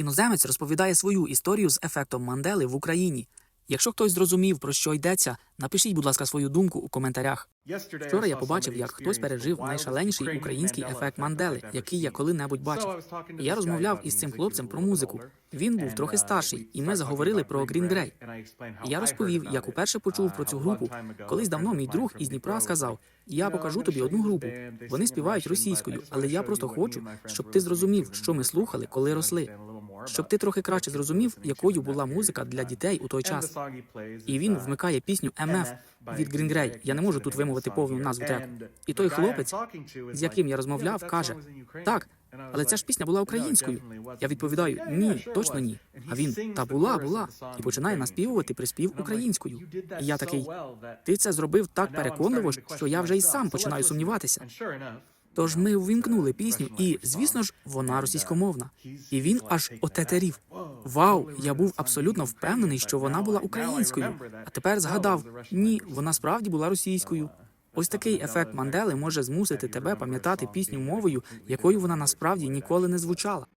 Іноземець розповідає свою історію з ефектом Мандели в Україні. Якщо хтось зрозумів, про що йдеться, напишіть, будь ласка, свою думку у коментарях. Вчора я побачив, як хтось пережив найшаленіший український ефект Мандели, який я коли-небудь бачив. І я розмовляв із цим хлопцем про музику. Він був трохи старший, і ми заговорили про Green Grey. І я розповів, як уперше почув про цю групу. Колись давно мій друг із Дніпра сказав: Я покажу тобі одну групу. Вони співають російською, але я просто хочу, щоб ти зрозумів, що ми слухали, коли росли. Щоб ти трохи краще зрозумів, якою була музика для дітей у той час. І він вмикає пісню «МФ» від Green. Я не можу тут вимовити повну назву треку. І той хлопець, з яким я розмовляв, каже: Так, але ця ж пісня була українською. Я відповідаю: ні, точно ні. А він та була, була, і починає наспівувати приспів українською. І я такий: ти це зробив так переконливо, що я вже й сам починаю сумніватися. Тож ми увімкнули пісню, і звісно ж, вона російськомовна. І він аж отетерів. Вау, я був абсолютно впевнений, що вона була українською. А тепер згадав: ні, вона справді була російською. Ось такий ефект Мандели може змусити тебе пам'ятати пісню мовою, якою вона насправді ніколи не звучала.